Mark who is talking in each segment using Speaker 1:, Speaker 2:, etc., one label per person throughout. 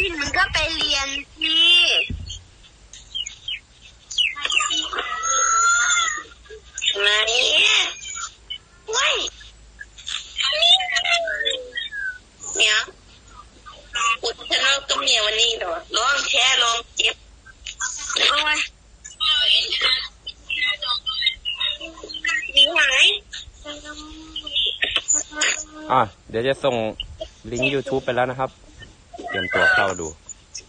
Speaker 1: มึงก็ไปเรียนนี่ไหนว้ายเนี่ยอุดชนกก็เมียวันนี้เหรอลองแช่ลองเจ็บโอ้ยมีหาย
Speaker 2: อะเดี๋ยวจะส่งลิงก์ YouTube ไปแล้วนะครับ เตรียมตัวเข้าดู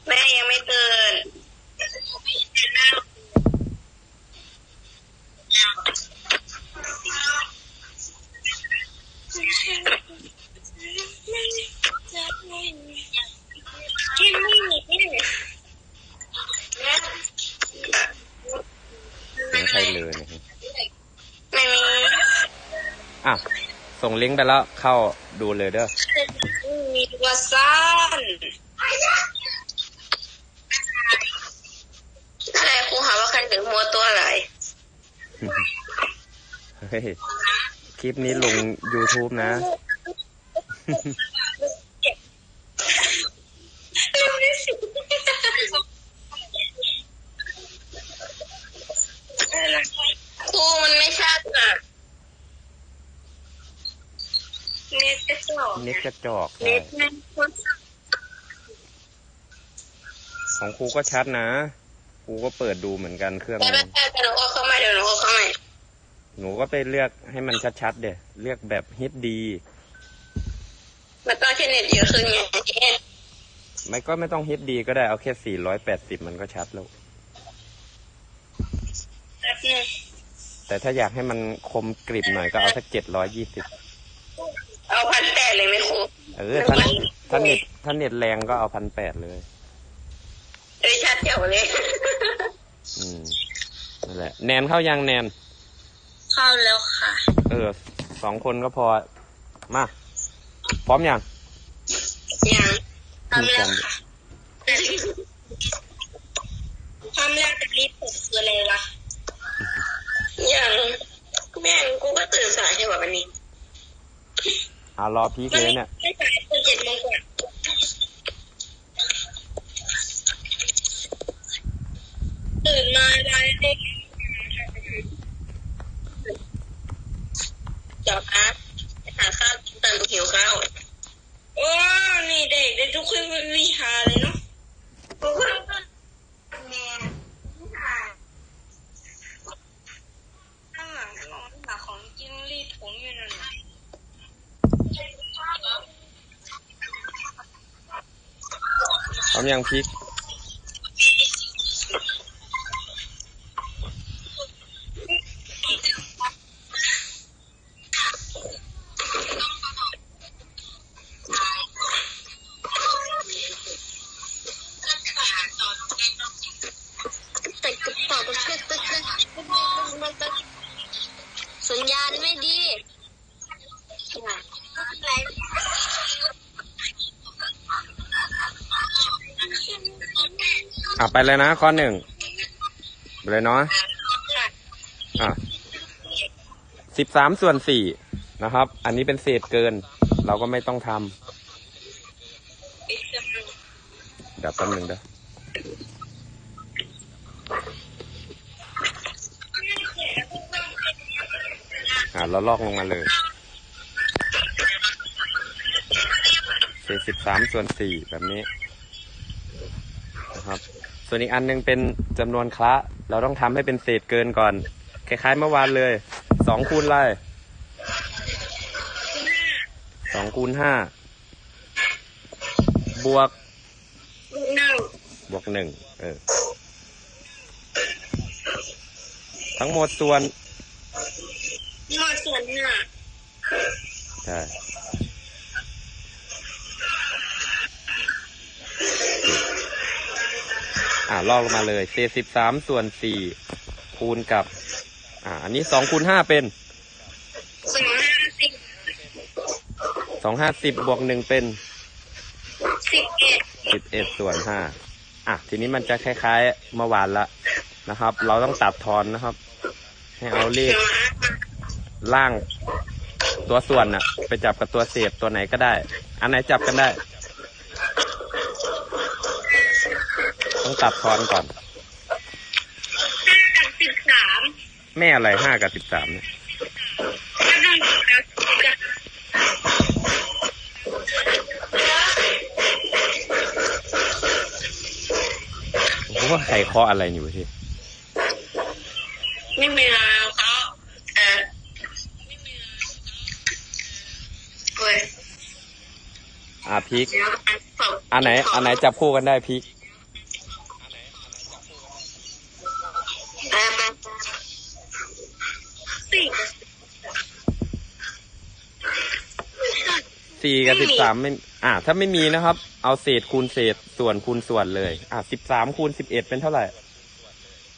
Speaker 1: แม่ยังไม่ตื่น
Speaker 2: เสียงใครเลยนะครับ
Speaker 1: ไม่มี
Speaker 2: อะส่งลิงก์ไปแล้วเข้าดูเลยเด้อ
Speaker 1: มี วาซันอะไรครูหาว่าคันถึงมัวตัวอะไร
Speaker 2: เฮ้ย คลิปนี้ลง YouTube นะ
Speaker 1: เร็วที่สุดครูมันไม่ชัดอะเน็ตกระจอก
Speaker 2: เน็ตกระจอก
Speaker 1: เน็
Speaker 2: ใช่
Speaker 1: ตมัน
Speaker 2: ของครูก็ชัดนะครูก็เปิดดูเหมือนกันเครื่อง
Speaker 1: แต่
Speaker 2: นึ
Speaker 1: ไม่
Speaker 2: ง
Speaker 1: ได้แต่หนูก็เข้ามาเดี๋ยวหนูก็เข้ามา
Speaker 2: หนูก็ไปเลือกให้มันชัดๆเดี๋ยเลือกแบบฮิตดี
Speaker 1: มันต้องใช้เน็ตเยอะขึ้นไง
Speaker 2: ไม่ก็ไม่ต้องฮิตดีก็ได้เอาแค่480มันก็ชัดแล้ว
Speaker 1: แป๊บนึง
Speaker 2: แต่ถ้าอยากให้มันคมกริบหน่อยก็เอาสัก720
Speaker 1: เอาพันแปดเลยไหมครู
Speaker 2: เออถ้าถ้าเน็ตถ้าเน็ตแรงก็เอาพันแปดเลย
Speaker 1: เอ้ยชัดเจ๋วเลย
Speaker 2: อืมนั่นแหละ แนนเข้ายังแนน
Speaker 1: เข้าแล้วค่ะ
Speaker 2: เออสองคนก็พอ มา พร้อมยัง
Speaker 1: ยังทำแล้วค่ะทำแล้วแต่รีบปลุกคืออะไรวะยังแม่งกูก็ตื่นสายใช่ป่ะวันนี้
Speaker 2: อ่ารอพีคเลยเนี่ย
Speaker 1: ไม่สายตื่นเจ็ดโมงกว่าตื่นมาได้เด็กจอบอาร์ตไปหาข้าวกินตอนหิวข้าวโอ้นี่เด็กได้ทุกคนวิชาเลยเนาะทุกคนก็แม่ข้างหลังน้องหาของกินรีดผมอยู่นั่นน่ะ
Speaker 2: พร้อมยังพี
Speaker 1: ก เล
Speaker 2: ยนะข้อหนึ่งไปเลยเนาะอะสิบสามส่วนสี่นะครับ อันนี้เป็นเศษเกิน เราก็ไม่ต้องทำเดี๋ยวแป๊บหนึ่งเด้ออะเราลอกลงมาเลยเศษสิบสามส่วนสี่แบบนี้ ส่วนอีกอันหนึงเป็นจำนวนคละ เราต้องทำให้เป็นเศษเกินก่อน คล้ายๆเมื่อวานเลยสองคูณอะไรสองคูณห้าบวก
Speaker 1: นั่ง
Speaker 2: บวกหนึ่งเออ ทั้งหมดส่วน
Speaker 1: นวดส่วนหน้า
Speaker 2: ใช่ อ่าลอกลงมาเลยเศษสิบสามส่วนสี่คูณกับ อ่า อันนี้สองคูณห้าเป็น
Speaker 1: สองห้าสิบ
Speaker 2: สองห้าสิบบวกหนึ่งเป็น
Speaker 1: สิบเอ็ด
Speaker 2: สิบเอ็ดส่วนห้าอะทีนี้มันจะคล้ายๆเมื่อวานละนะครับ เราต้องตัดทอนนะครับ ให้เอาเลขล่างตัวส่วนน่ะ ไปจับกับตัวเศษตัวไหนก็ได้ อันไหนจับกันได้ ต้องตัดทอนก่อน
Speaker 1: ห้ากับสิบสาม
Speaker 2: แม่อะไรห้ากับสิบสามเนี่ย
Speaker 1: ก็ต้องกับกับ
Speaker 2: ผมว่าใครเคาะอะไรอยู่ที่
Speaker 1: ไม่มีแล้วเขาเออเว้ย
Speaker 2: อ่าพีก
Speaker 1: เดี๋ยวอันสบ
Speaker 2: อันไหน อันไหนจับคู่กันได้พีก
Speaker 1: ไปไปสี่
Speaker 2: สี่กับสิบสามไม่ อ่า ถ้าไม่มีนะครับ เอาเศษคูณเศษส่วนคูณส่วนเลย อ่าสิบสามคูณสิบเอ็ดเป็นเท่าไหร่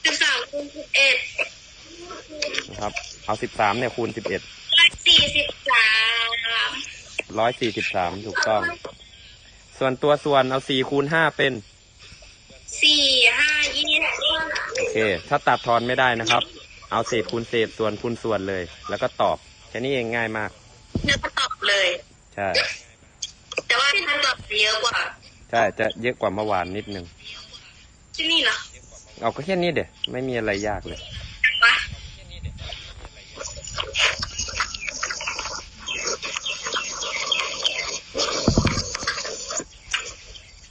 Speaker 1: สิบสามคูณสิบเอ็ด
Speaker 2: นะครับ เอาสิบสามเนี่ยคูณสิบเอ็ด
Speaker 1: สี่สิบสาม
Speaker 2: ร้อยสี่สิบสามถูกต้อง ส่วนตัวส่วนเอาสี่คูณห้าเป็น
Speaker 1: สี่ห้ายี่สิบ
Speaker 2: โอเค ถ้าตัดทอนไม่ได้นะครับ เอาเศษคูณเศษส่วนคูณส่วนเลย แล้วก็ตอบ แค่นี้เองง่ายมาก
Speaker 1: แล้วก็ตอบเลย
Speaker 2: ใช่
Speaker 1: แต่ว่าท่านตอบเยอะกว่า
Speaker 2: ใช่ จะเยอะกว่าเมื่อวานนิดนึง
Speaker 1: ที่นี่เหรอ
Speaker 2: เอาก็แค่นี้เดี๋ยวไม่มีอะไรยากเลย
Speaker 1: วะ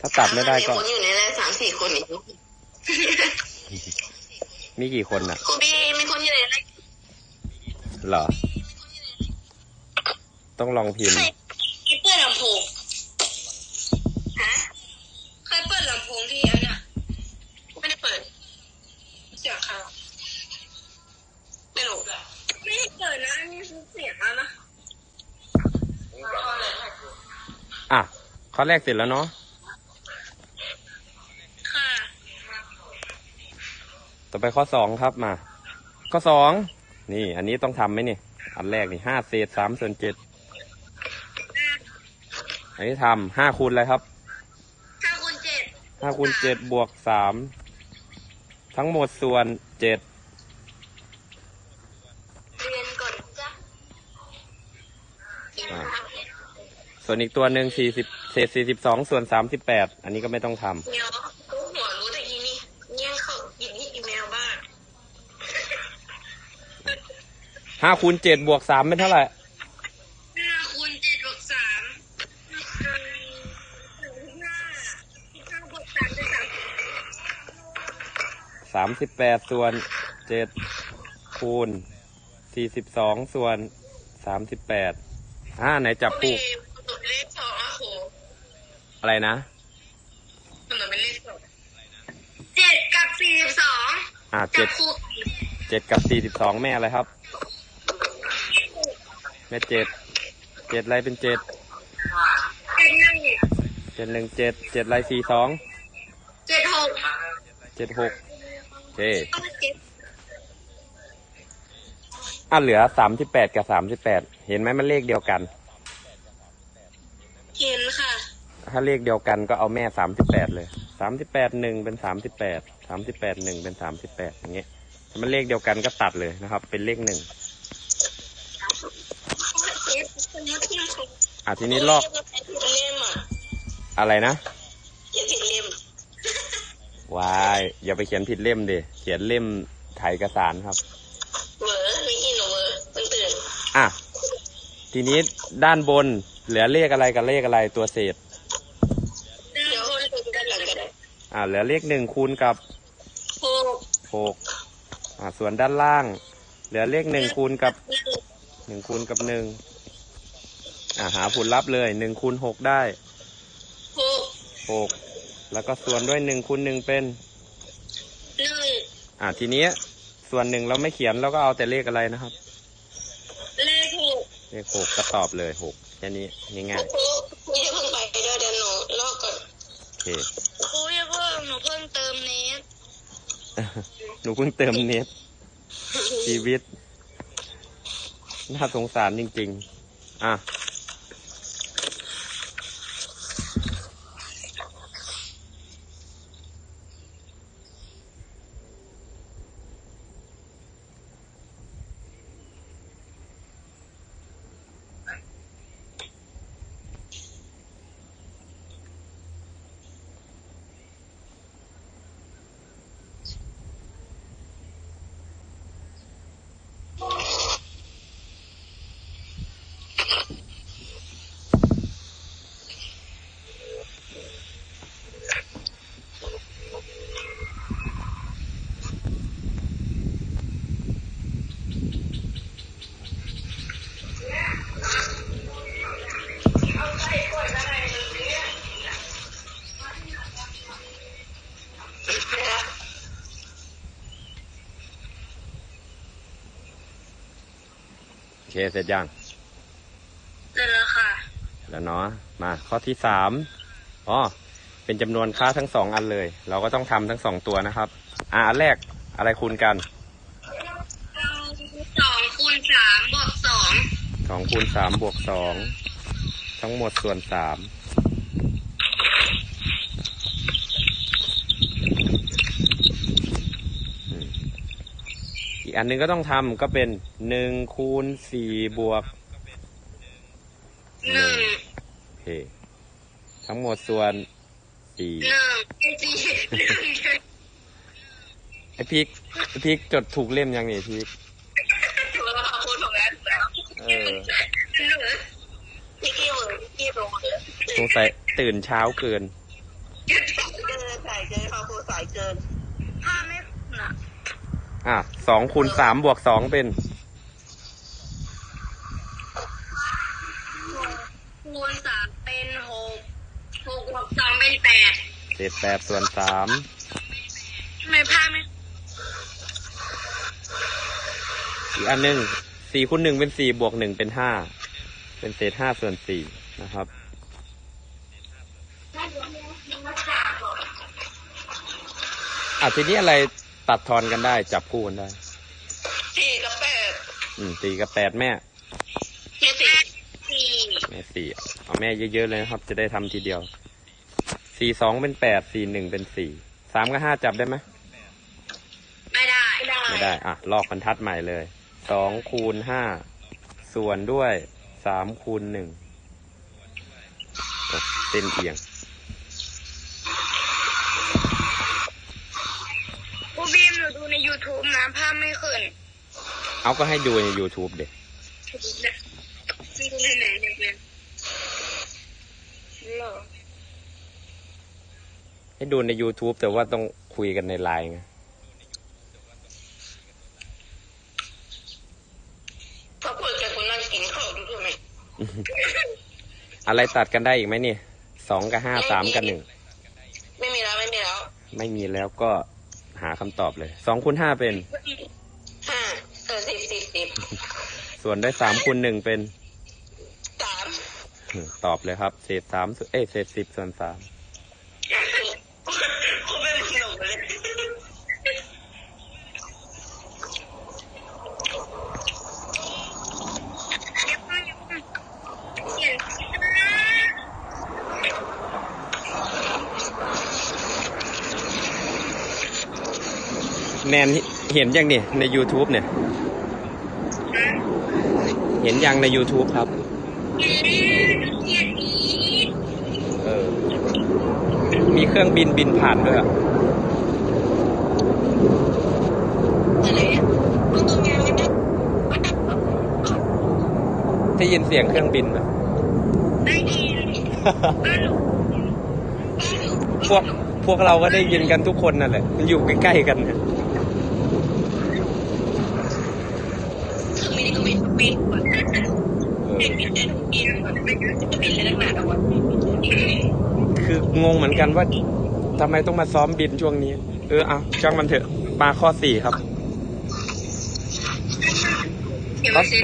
Speaker 2: ถ้าตัดไม่ได้ก็
Speaker 1: คนอยู่ในนั้นสามสี่คนอีก
Speaker 2: มีกี่คนน่ะ
Speaker 1: ครูบีมีคนอยู่ในนั้น
Speaker 2: เหรอ ต้องลองพิมพ์ ข้อแรกเสร็จแล้วเนาะ
Speaker 1: ค่ะ
Speaker 2: ต่อไปข้อสองครับมา ข้อสองนี่ อันนี้ต้องทำไหมนี่ อันแรกนี่ห้าเศษสามส่วนเจ็ดอันนี้ทำห้าคูณอะไรครับ
Speaker 1: ห้าคูณเจ็ด
Speaker 2: ห้าคูณเจ็ดบวกสามทั้งหมดส่วนเจ็ด
Speaker 1: เรียนก่อนจ้ะ
Speaker 2: อ่าส่วนอีกตัวหนึ่งสี่สิบ เศษสี่สิบสองส่วนสามสิบแปดอันนี้ก็ไม่ต้องทำ
Speaker 1: เดี๋ยวกูหัวรู้แต่ยีนี่เงี้ยเขายินที่อีเมลบ้าง
Speaker 2: ห้าคูณเจ็ดบวกสามเป็นเท่าไหร่
Speaker 1: ห้าคูณเจ็ดบวกสามห้าห้าห้าบวกสามเป็นสาม
Speaker 2: สามสิบแปดส่วนเจ็ดคูณสี่สิบสองส่วนสามสิบแปดอ่าไหนจับคู่
Speaker 1: ตัวเลขสองอะโห
Speaker 2: อะไรนะ
Speaker 1: มันเป็นเลขสองเจ็ดกับสี่สิบสอง
Speaker 2: อ่า
Speaker 1: จั
Speaker 2: เจ็
Speaker 1: บ
Speaker 2: ด
Speaker 1: คู่
Speaker 2: เจ็ดกับสี่สิบสองแม่อะไรครับ แม่เจ็ดเจ็ดอะไรเป็นเจ็ด
Speaker 1: เป็นหนึ่ง
Speaker 2: เจ็ดหนึ่งเจ็ดเจ็ดอะไรสี่สอง
Speaker 1: เจ็ดหก
Speaker 2: เจ็ดหกโอเค
Speaker 1: เจ็ด
Speaker 2: อะเหลือสามสิบแปดกับสามสิบแปดเห็นไหมมันเลขเดียวกัน
Speaker 1: เห็นค่ะ
Speaker 2: ถ้าเลขเดียวกันก็เอาแม่สามสิบแปดเลยสามสิบแปดหนึ่งเป็นสามสิบแปดสามสิบแปดหนึ่งเป็นสามสิบแปดอย่างเงี้ยถ้ามันเลขเดียวกันก็ตัดเลยนะครับ เป็นเลขหนึ่ง
Speaker 1: เจ็ดคนนี้ที่เขา
Speaker 2: อะทีนี้ลอก
Speaker 1: เล่มอะ
Speaker 2: อะไรนะ
Speaker 1: เขียนผิดเล่ม
Speaker 2: วายอย่าไปเขียนผิดเล่มดิเขียนเล่มถ่ายเอกสารครับ
Speaker 1: เวอร์ไม่กินหรอเวอร์มันตื่น
Speaker 2: อะทีนี้ด้านบนเหลือเลขอะไรกับเลขอะไรตัวเศษ
Speaker 1: เดี๋ยวคนดูด้านหลังก็ได้
Speaker 2: อ่าเหลือเลขหนึ่งคูณกับ
Speaker 1: หก
Speaker 2: หกอ่าส่วนด้านล่าง เหลือเลขหนึ่งคูณกับ
Speaker 1: หนึ่ง
Speaker 2: หนึ่งคูณกับหนึ่งอ่าหาผลลัพธ์เลยหนึ่งคูณหกได้
Speaker 1: หก
Speaker 2: หกแล้วก็ส่วนด้วยหนึ่งคูณหนึ่งเป็น
Speaker 1: หนึ่ง
Speaker 2: อ่าทีนี้ส่วนหนึ่งเราไม่เขียนเราก็เอาแต่เลขอะไรนะครับ
Speaker 1: เลขหก
Speaker 2: เลขหกก็ตอบเลยหกแค่นี้ง่าย
Speaker 1: ครูครูจะเพิ่งไปเดี๋ยวเดี๋ยวหนูลอกก่อน
Speaker 2: ๆโอเค
Speaker 1: ครูจะเพิ่งหนูเพิ่งเติมเนส
Speaker 2: หนูเพิ่งเติมเน็ตชีวิต น่าสงสารจริง ๆ อะ เคเสร็จยัง
Speaker 1: เสร็จแล้วค่ะ
Speaker 2: แล้วเนาะมาข้อที่สามอ๋อเป็นจำนวนค่าทั้งสองอันเลย เราก็ต้องทำทั้งสองตัวนะครับ อ่าอันแรกอะไรคูณกัน
Speaker 1: สองคูณสามบวกสอง
Speaker 2: สองคูณสามบวกสองทั้งหมดส่วนสามอืมอี กอันหนึงก็ต้องทำก็เป็นหนึ่งคูณสี่บวก
Speaker 1: หนึ่ง
Speaker 2: โอเคทั้งหมดส่วนสี่
Speaker 1: หนึ่งสี่หนึ่ง
Speaker 2: ไอพีกไอพีกจดถูกเล่มยังนี่พีก
Speaker 1: ถูกแล้วค่ะพูดถูกแล้วถูกแล้ว
Speaker 2: เออ
Speaker 1: หนึ่งพี่กี้เวอร์พี่กี้ลงเลย
Speaker 2: สงสัยตื่นเช้าเกิน
Speaker 1: เกินสายเกินค่ะครูสายเกินถ้าไม่น่ะ
Speaker 2: อะสองคูณสามบวกสองเป็น
Speaker 1: คูณสามเป็นหกหกบวกสองเป็นแปด
Speaker 2: เศษแปดส่วนสาม
Speaker 1: ทำไมพาไม่
Speaker 2: อีกอันหนึ่งสี่คูณหนึ่งเป็นสี่บวกหนึ่งเป็นห้าเป็นเศษห้าส่วนสี่นะครับอะทีนี้อะไร ตัดทอนกันได้ จับคู่กันได้
Speaker 1: สี่กับแปด
Speaker 2: อืมสี่กับแปดแม่
Speaker 1: เจ็ดสี่สี่
Speaker 2: แม่สี่เอาแม่เยอะๆเลยนะครับ จะได้ทำทีเดียวสี่สองเป็นแปดสี่หนึ่งเป็นสี่สามกับห้าจับได้ไหม
Speaker 1: ไม่ได้
Speaker 2: ไม่ได้อะลอกบรรทัดใหม่เลยสองคูณห้าส่วนด้วยสามคูณหนึ่งโอ้เส้นเอียง
Speaker 1: ครูบีมหนูดูใน YouTube นะภาพไม่ขึ้น
Speaker 2: เอาก็ให้ดูใน YouTube เด็ก
Speaker 1: ไม่ดูในไหนเนี่ยเป็นเหรอ
Speaker 2: ให้ดูใน YouTube แต่ว่าต้องคุยกันในไลน์ไง
Speaker 1: ก็คุยกับคนนั่งกินข้าวดูด้วยไหม
Speaker 2: อะไรตัดกันได้อีกไหมนี่สองกับห้าสามกับหนึ่ง
Speaker 1: ไม่มีแล้วไม่มีแล้ว
Speaker 2: ไม่มีแล้วก็ หาคำตอบเลยสองคูณห้าเป็น
Speaker 1: ห้าเออสิบสิบสิบ
Speaker 2: ส่วนด้วยสามคูณหนึ่งเป็น
Speaker 1: สาม
Speaker 2: อืมตอบเลยครับ เศษสามส่วนเอ้ยเศษสิบส่วนสาม
Speaker 1: คุณเป็นขนมเลยเขียน
Speaker 2: แนนเห็นยังเนี่ยใน YouTube เนี่ย เห็นยังใน YouTube ครับ
Speaker 1: เขียนนี้
Speaker 2: เออ มีเครื่องบินบินผ่านด้วยอะ
Speaker 1: อะไรอะมันตรงนี้ไม่ได้
Speaker 2: ได้ยินเสียงเครื่องบินไหม
Speaker 1: ได้ยินบ้านหนู
Speaker 2: พวกพวกเราก็ได้ยินกันทุกคนนั่นแหละ มันอยู่ใกล้ๆกันเนี่ย
Speaker 1: คือไม่ได้ก็ไม่ไม่กว่านั้น
Speaker 2: เออ
Speaker 1: ไม่มีแต่ทุกปีนะไม่รู้จะเป็นอะไรนักหนาแต่ว่า
Speaker 2: คืองงเหมือนกัน ว่าทำไมต้องมาซ้อมบินช่วงนี้ เออเอาช่างมันเถอะ มาข้อสี่ครับ
Speaker 1: เดี๋ยวมาสิ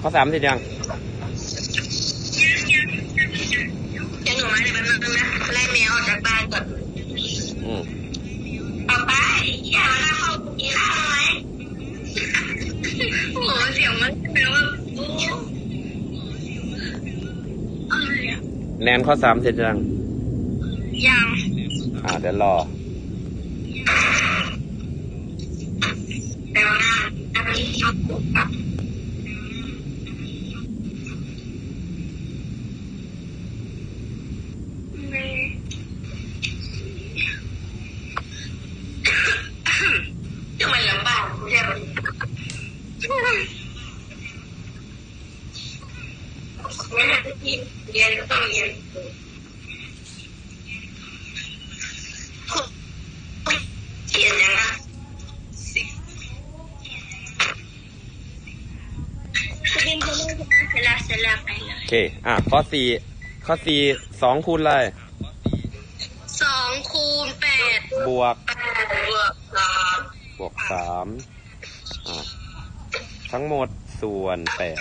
Speaker 2: ข้อสามเสร็จยัง
Speaker 1: ยังหนูมาในบ้านนึงนะไล่แมวออกจากบ้านก่อน
Speaker 2: อืม
Speaker 1: ออกไปอย่ามาเข้ากินข้าวไหมโอ้โหเสียงมันแปลว่าโอ้อะไรอะ
Speaker 2: แนนข้อสามเสร็จยัง
Speaker 1: ยัง
Speaker 2: อ่าเดี๋ยวรอ
Speaker 1: แต่ว่าอันนี้ชอบปุ๊บปั๊บไม่ทำไมลำบากไม่ใช่หรอไม่ได้ที่เรียนก็ต้องเรียนเขียนยังอะสิคุณบินเขาเลิกเสร็จแล้ว เสร็จแล้วไปเลย
Speaker 2: โอเค อะข้อสี่ข้อสี่สองคูณอะไร
Speaker 1: สองคูณแปด
Speaker 2: บวก
Speaker 1: แปดบวกสาม
Speaker 2: บวกสามอ่าทั้งหมดส่วนแปด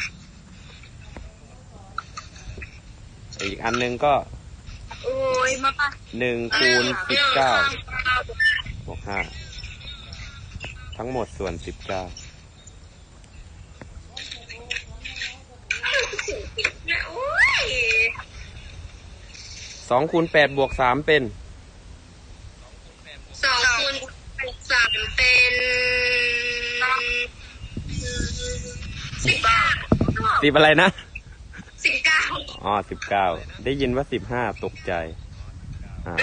Speaker 2: อีกอันหนึงก็
Speaker 1: โอ้ยมาปะ
Speaker 2: หนึ่งคูณสิบเก้าบวกห้าทั้งหมดส่วนสิบเก้า
Speaker 1: โอ้ย
Speaker 2: สองคูณแปดบวกสามเป็น
Speaker 1: สองคูณสามเป็นสิบเก้า
Speaker 2: สิบอะไรนะ
Speaker 1: สิบเก้า
Speaker 2: อ๋อสิบเก้าได้ยินว่าสิบห้าตกใจ อ่า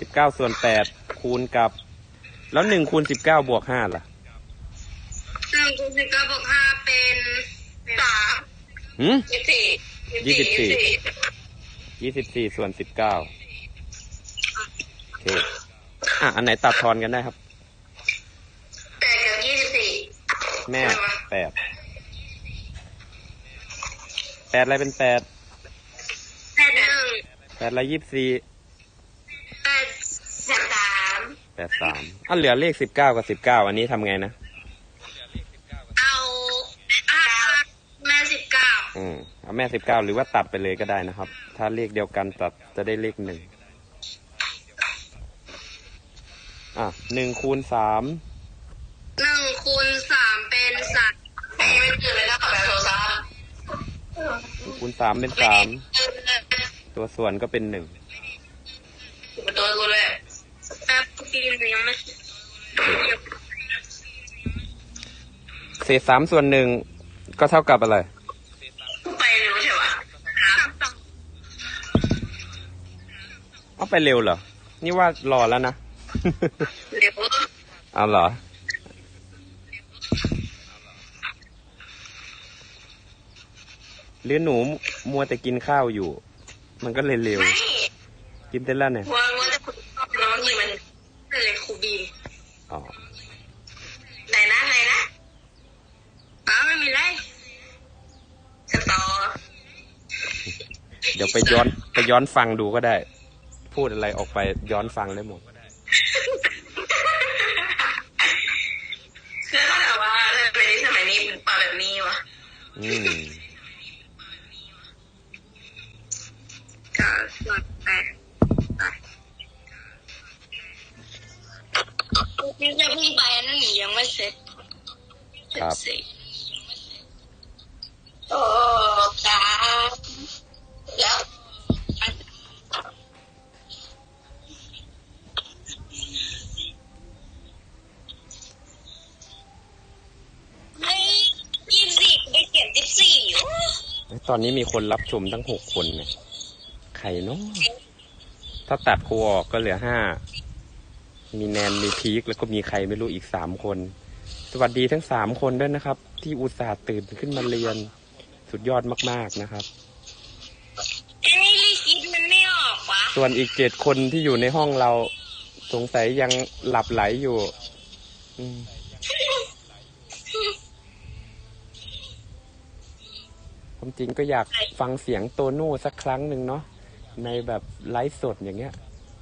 Speaker 2: สิบเก้าส่วนแปดคูณกับ แล้วหนึ่งคูณสิบเก้าบวกห้าล่ะ
Speaker 1: หนึ่งคูณสิบเก้าบวกห้าเป็นสาม
Speaker 2: หืม
Speaker 1: ยี่สิบสี่
Speaker 2: ยี่สิบสี่ ยี่สิบสี่ส่วนสิบเก้าโอเค อะ อันไหนตัดทอนกันได้ครับ
Speaker 1: แปดกับยี่สิบสี่
Speaker 2: แม่แปดแปดอะไรเป็นแปด
Speaker 1: แปดหนึ่ง
Speaker 2: แปดอะไรยี่สิบสี่
Speaker 1: แปดสาม
Speaker 2: แปดสามอะเหลือเลขสิบเก้ากับสิบเก้าอันนี้ทำไงนะ
Speaker 1: เอาอ่าแม่สิบเก้า
Speaker 2: อืมเอาแม่สิบเก้าหรือว่าตัดไปเลยก็ได้นะครับ ถ้าเลขเดียวกันตัดจะได้เลขหนึ่งอะหนึ่งคูณสาม
Speaker 1: หนึ่งคูณสามเป็นสามไม่ตื่นเลยนะขอแบบโทรศัพท์
Speaker 2: คูณสามเป็นสามตัวส่วนก็เป็นหนึ่ง
Speaker 1: ตัวกูเลยแป๊บปีนยังไม่
Speaker 2: เศษสามส่วนหนึ่งก็เท่ากับอะไร
Speaker 1: ไปเร็วใช่ปะ
Speaker 2: เอา ไปเร็วเหรอ นี่ว่ารอแล้วนะ
Speaker 1: เร็ว
Speaker 2: เอาเหรอ หรือหนูมัวแต่กินข้าวอยู่ มันก็เลยเร็ว
Speaker 1: ไม่
Speaker 2: กินเสร็จแล้วเนี่ย
Speaker 1: ว่าว่าจะคุณน้องนี่มันอะไรครูบีม
Speaker 2: อ๋อ
Speaker 1: ไหนนะไหนนะอ้าวไม่มีไรสตอ
Speaker 2: เดี๋ยวไปย้อนไปย้อนฟังดูก็ได้ พูดอะไรออกไปย้อนฟังได้หมด
Speaker 1: คือเขาแบบว่าเออเป็นสมัยนี้เป็นป่าแบบนี้วะ
Speaker 2: อืม
Speaker 1: ก็ส่วนแปดนี่จะเพิ่งไปนั่นหนียังไม่เสร็จ
Speaker 2: ครับ
Speaker 1: เสร็จโอ้ตาแล้วไม่ยี่สิบสี่ไปเขียนสิบสี่โอ้
Speaker 2: ตอนนี้มีคนรับชมตั้งหกคนเนี่ยใครเนาะถ้าตัดครูออกก็เหลือห้า มีแนน มีพีคแล้วก็มีใครไม่รู้อีกสามคน สวัสดีทั้งสามคนด้วยนะครับ ที่อุตส่าห์ตื่นขึ้นมาเรียน สุดยอดมากๆนะครับ
Speaker 1: ไอ้นี่ลิคิดมันไม่ออกวะ
Speaker 2: ส่วนอีกเจ็ดคนที่อยู่ในห้องเรา สงสัยยังหลับไหลอยู่ อืม ความจริงก็อยากฟังเสียงโตโน่สักครั้งหนึ่งเนาะในแบบไลฟ์สดอย่างเงี้ย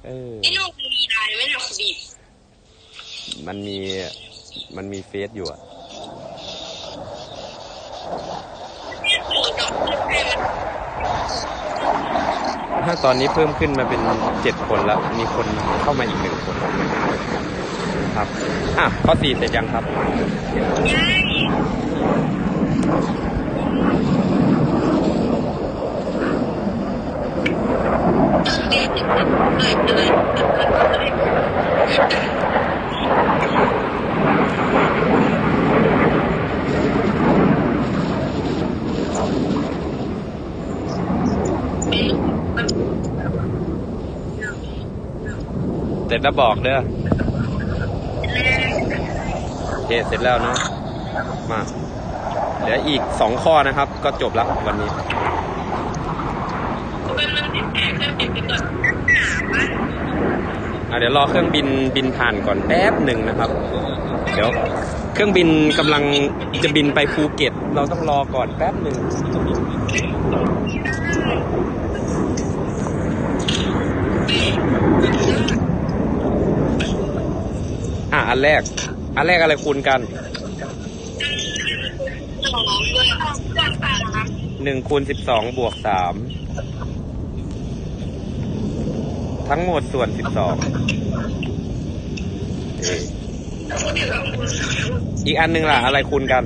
Speaker 2: เออ
Speaker 1: ไอ้นุ่มมันมีลายไหมนะคุณบีบ
Speaker 2: มันมีมันมีเฟซอยู่อะ
Speaker 1: มีดอกให้มัน
Speaker 2: ถ้าตอนนี้เพิ่มขึ้นมาเป็นเจ็ดคนแล้ว มีคนเข้ามาอีกหนึ่งคน ครับ อะข้อสี่เสร็จยังครับ
Speaker 1: ง่ายเด็กๆ เส
Speaker 2: ร็จแล้วบอกเด้อเคเสร็จแล้วเนาะ มา เหลืออีกสองข้อนะครับ ก็จบแล้ววันนี้
Speaker 1: เดี๋
Speaker 2: ยวรอเครื่องบินบินผ่านก่อนแป๊บหนึ่งนะครับ เดี๋ยวเครื่องบินกำลังจะบินไปภูเก็ต เราต้องรอก่อนแป๊บหนึ่งอะอันแรก อันแรกอะไรคูณกันหนึ่งคูณสิบสองบวกสาม ทั้งหมดส่วนสิบสองอีกอันหนึ่งล่ะ อะไรคูณกัน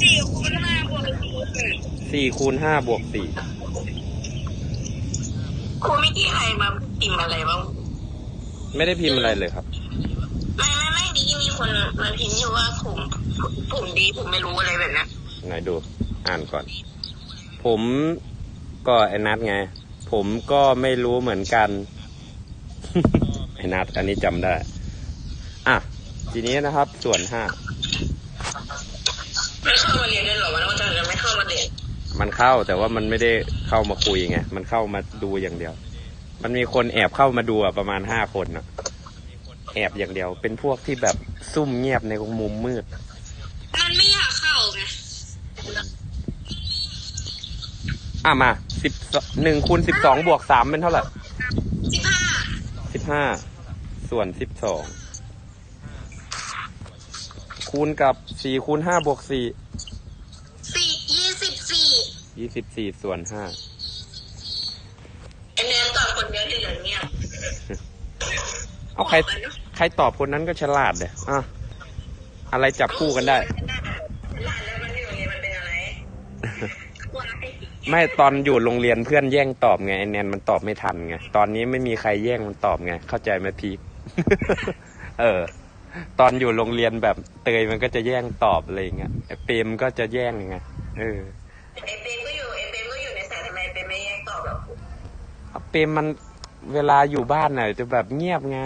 Speaker 1: สี่คูณห้าบวกคูณหนึ่ง
Speaker 2: สี่คูณห้าบวกสี่
Speaker 1: ครูไม่กี่ใครมาพิมพ์อะไรบ้าง
Speaker 2: ไม่ได้พิมพ์อะไรเลยครับ
Speaker 1: ไม่ไม่ไม่ดีมีคนมาพิมพ์อยู่ว่าผมผมดีผมไม่รู้อะไรแบบนั้น
Speaker 2: ไหนดู อ่านก่อน ผมก็ไอ้นัดไง ผมก็ไม่รู้เหมือนกันไอ้นัดอันนี้จำได้ อะ ทีนี้นะครับ ส่วนห้า
Speaker 1: ไม่เข้ามาเรียนได้หรอวันวันจันทร์จะไม่เข้ามาเรียน
Speaker 2: มันเข้าแต่ว่ามันไม่ได้เข้ามาคุยไงมันเข้ามาดูอย่างเดียว มันมีคนแอบเข้ามาดูอะประมาณห้าคนอะแอบอย่างเดียว เป็นพวกที่แบบซุ่มเงียบในมุมมืด
Speaker 1: มันไม่อยากเข้าไง
Speaker 2: อะมาสิบหนึ่งคูณสิบสองบวกสามเป็นเท่าไหร่
Speaker 1: สิบห้า
Speaker 2: สิบห้าส่วนสิบสองคูณกับสี่คูณห้าบวกสี่
Speaker 1: สี่ยี่สิบสี่
Speaker 2: ยี่สิบสี่ส่วนห้า
Speaker 1: ไอแนนตอบคนเดียวที่เหลือเงียบ
Speaker 2: เอาใคร ใครตอบคนนั้นก็ฉลาดเลยอะอะไรจับคู่กันได้
Speaker 1: หลานแล้วมันอยู่โรงเรียนมันเป็นอะไรกลัวอะ ไร
Speaker 2: ไม่ตอนอยู่โรงเรียนเพื่อนแย่งตอบไงไอแนนมันตอบไม่ทันไงตอนนี้ไม่มีใครแย่งมันตอบไงเข้าใจไหมพีคเออ ตอนอยู่โรงเรียนแบบเตยมันก็จะแย่งตอบอะไรอย่างเงี้ยไอเปรมก็จะแย่งไงเออ
Speaker 1: ไอเปมก็อยู่ไอเปมก็อยู่ในสายทำไมเปมไม่แยกตอบแบบ
Speaker 2: เอาเปรมมันเวลาอยู่บ้านน่ะจะแบบเงียบไง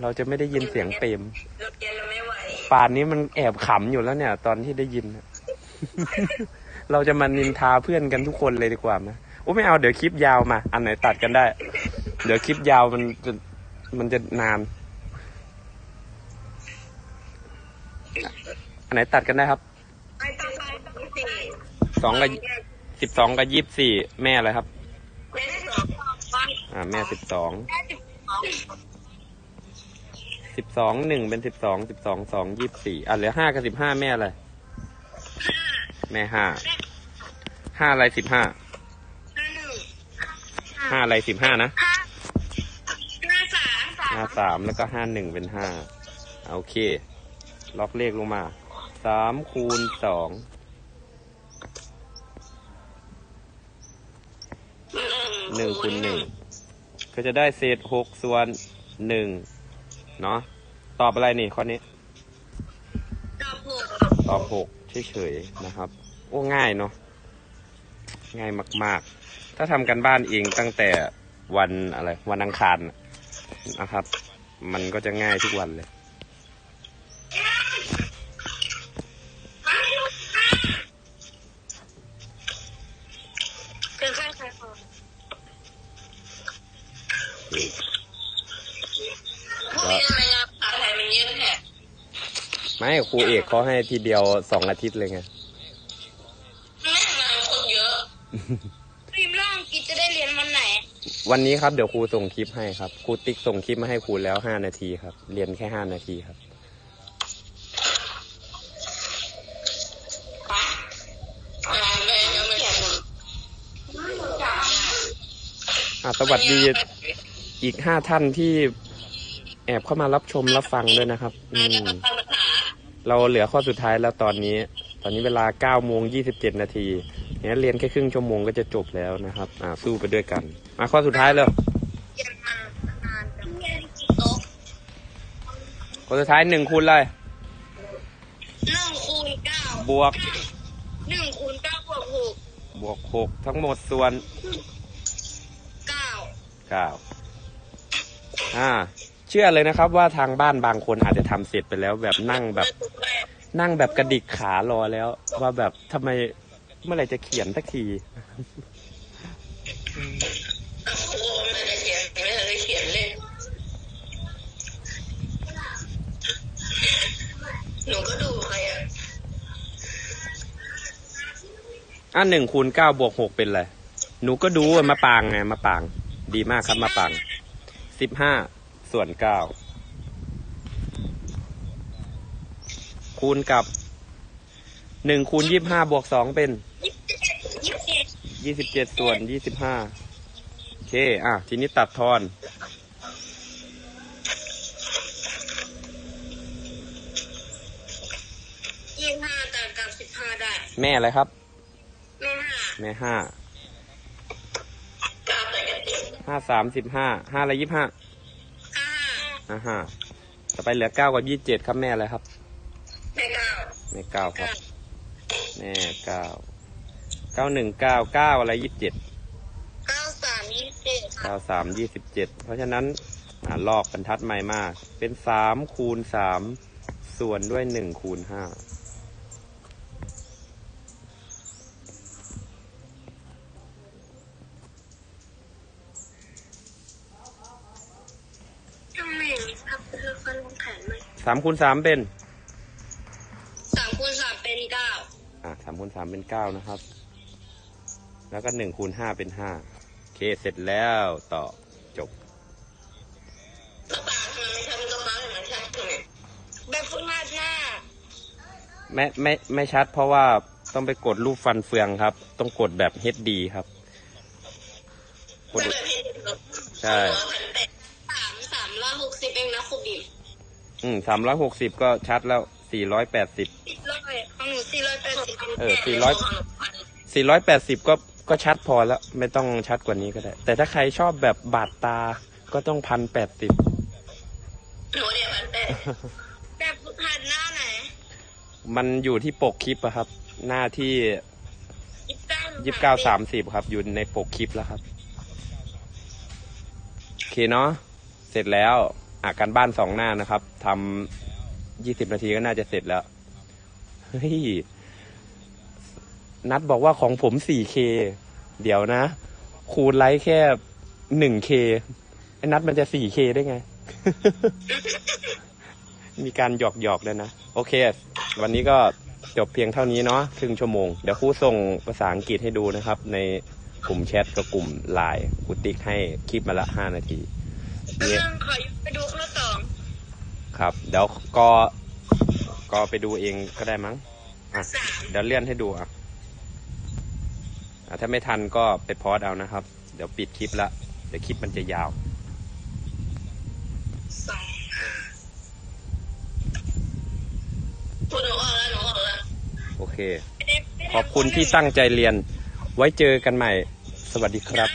Speaker 2: เราจะไม่ได้ยินเสียงเปรม
Speaker 1: โรงเรียนเราไม่ไหว
Speaker 2: ป่านนี้มันแอบขำอยู่แล้วเนี่ย ตอนที่ได้ยินน่ะ เราจะมานินทาเพื่อนกันทุกคนเลยดีกว่าไหมโอ้ไม่เอาเดี๋ยวคลิปยาวมา อันไหนตัดกันได้ เดี๋ยวคลิปยาวมันจะมันจะนาน อันไหนตัดกันได้ครับ
Speaker 1: ไองยี่ส
Speaker 2: องกับสิบสองกับยี่สิบสี่แม่อะไรครับ
Speaker 1: อ่า
Speaker 2: แม่สิบสอง
Speaker 1: แค่สิบสอง
Speaker 2: สิบสองหนึ่งเป็นสิบสองสิบสองสองยี่สิบสี่อะเหลือห้ากับสิบห้าแม่อะไร แม่ห้า ห้าอะไรสิบห้า
Speaker 1: ห้าหนึ่ง
Speaker 2: ห้าอะไรสิบห้านะ
Speaker 1: ห้าห้าสามสา
Speaker 2: ห้ามสามแล้วก็ห้าหนึ่งเป็นห้าโอเค ล็อกเลขลงมา สามคูณสองหนึ่งคูณหนึ่งก็จะได้เศษหกส่วนหนึ่งเนาะตอบอะไรนี่ข้อนี้
Speaker 1: ตอบหก
Speaker 2: ตอบหก เฉยๆนะครับ โอ้ง่ายเนาะง่ายมาก ๆ ถ้าทำกันบ้านเองตั้งแต่วันอะไรวันอังคารน่ะนะครับ มันก็จะง่ายทุกวันเลย
Speaker 1: เป็นแค่ใครคนพวกนี้ทำไมงานภาษาไทยมันเยอะแท้
Speaker 2: ไม่ครูเอกเขาให้ทีเดียวสองอาทิตย์เลยไง
Speaker 1: แม่งานคนเยอะพิมพ์ร่างกิจจะได้เรียนวันไหน
Speaker 2: วันนี้ครับเดี๋ยวครูส่งคลิปให้ครับครูติ๊กส่งคลิปมาให้ครูแล้วห้านาทีครับ เรียนแค่ห้านาทีครับ
Speaker 1: ปะงานแม่ยังไม่เขียน
Speaker 2: อะสวัสดีอีกห้าท่านที่แอบเข้ามารับชมรับฟังด้วยนะครับ อืม
Speaker 1: ปัญหา
Speaker 2: เราเหลือข้อสุดท้ายแล้วตอนนี้ ตอนนี้เวลาเก้าโมงยี่สิบเจ็ดนาทีเนี่ยเรียนแค่ครึ่งชั่วโมงก็จะจบแล้วนะครับ อ่าสู้ไปด้วยกัน มาข้อสุดท้ายเลย
Speaker 1: เรียนมันนานจังโต๊ะ
Speaker 2: ข้อสุดท้ายหนึ่งคูณอะไร
Speaker 1: หนึ่งคูณเก้า
Speaker 2: บวก
Speaker 1: หนึ่งคูณเก้าบวกหก
Speaker 2: บวกหกทั้งหมดส่วน
Speaker 1: เก้า
Speaker 2: เก้าอ่าเชื่อเลยนะครับว่าทางบ้านบางคนอาจจะทำเสร็จไปแล้วแบบนั่งแบบ นั่งแบบกระดิกขารอแล้ว ว่าแบบทำไมเมื่อไหร่จะเขียนสักที
Speaker 1: โอ้โหไม่ได้เขียนไม่ได้เขียนเลยหนูก็ดูใครอะ
Speaker 2: อะหนึ่งคูณเก้าบวกหกเป็นอะไร หนูก็ดูอะมาปางไงมาปาง ดีมากครับมาปางสิบห้าส่วนเก้า คูณกับหนึ่งคูณยี่ห้าบวกสองเป็น
Speaker 1: ยี่สิบเจ็ดยี่สิบเจ็ด
Speaker 2: ยี่สิบเจ็ดส่วนยี่สิบห้าโอเค อะ ทีนี้ตัดทอน
Speaker 1: ยี่สิบห้าตัดกับสิบห้าได้
Speaker 2: แม่อะไรครับ
Speaker 1: แม่ห้า
Speaker 2: แม่ห้า
Speaker 1: เก้าตัดกับสิบ
Speaker 2: ห้าสามสิบห้าห้าอะไรยี่ห้า
Speaker 1: ห้า
Speaker 2: อ่าห้าต่อไปเหลือเก้ากับยี่สิบเจ็ดครับแม่อะไรครับ
Speaker 1: แม่เก้า
Speaker 2: แม่เก้าครับแม่เก้าเก้าหนึ่งเก้าเก้าอะไรยี่สิบเจ็ด
Speaker 1: เก้าสามยี่สิบเจ็ดครั
Speaker 2: เก้า
Speaker 1: บ
Speaker 2: สามยี่สิบเจ็ดเพราะฉะนั้นอ่าลอกบรรทัดใหม่มาก เป็นสามคูณสามส่วนด้วยหนึ่งคูณห้า
Speaker 1: ทำไมครับเธอคนลงแขนไหม
Speaker 2: สามคูณสามเป็น
Speaker 1: คูณสามเป็นเก้า
Speaker 2: นะครับ แล้วก็หนึ่งคูณห้าเป็นห้าโอเคเสร็จแล้วต่อจบ
Speaker 1: ตัวปากทำไมไม่ทำตัวปากเหมือนฉันเลยแบบฝึกหัดหน้า
Speaker 2: ไม่ไม่ไม่ชัดเพราะว่าต้องไปกดรูปฟันเฟืองครับ ต้องกดแบบ HD ครับกด
Speaker 1: แบบเห็น
Speaker 2: ใช่
Speaker 1: สามสามร้อยหกสิบเองนะครูบิม
Speaker 2: อืมสามร้อยหกสิบก็ชัดแล้วสี่ร้อยแปดสิบ
Speaker 1: สี่ร้อยของหนูสี่ร้ อยแปดสิบ
Speaker 2: เออ400สี่ร้อยแปดสิบก็ก็ชัดพอแล้ว ไม่ต้องชัดกว่านี้ก็ได้ แต่ถ้าใครชอบแบบบาดตาก็ต้องพันแปดสิบ
Speaker 1: หนูเดี๋ยวพันแปดแบบฝึกหัดหน้าไหน
Speaker 2: มันอยู่ที่ปกคลิปอะครับ หน้าที่
Speaker 1: ยี่สิบเก้า
Speaker 2: ยี่สิบเก้าสามสิบครับ อยู่ในปกคลิปแล้วครับ โอเคเนาะเสร็จแล้วอะการบ้านสองหน้านะครับทำยี่สิบนาทีก็น่าจะเสร็จแล้ว เฮ้ย นัดบอกว่าของผม 4K เดี๋ยวนะ คูณไลค์แค่ 1K ไอ้นัดมันจะ 4K ได้ไง มีการหยอกหยอกๆด้วยนะ โอเค วันนี้ก็จบเพียงเท่านี้เนาะครึ่งชั่วโมง เดี๋ยวครูส่งภาษาอังกฤษให้ดูนะครับ ในกลุ่มแชทกับกลุ่มไลน์ครูติ๊กให้คลิปมาละ 5 นาที
Speaker 1: เรื่
Speaker 2: เนี่ย
Speaker 1: องขอไปดูข้อสอง
Speaker 2: ครับ เดี๋ยวก็ก็ไปดูเองก็ได้มั้ง อะ
Speaker 1: สาม
Speaker 2: เดี๋ยวเลื่อนให้ดูอะอะ ถ้าไม่ทันก็ไปพอดเอานะครับ เดี๋ยวปิดคลิปละ เดี๋ยวคลิปมันจะยาว
Speaker 1: สองห้า
Speaker 2: โอเค ขอบคุณที่ตั้งใจเรียน ไว้เจอกันใหม่ สวัสดีครับ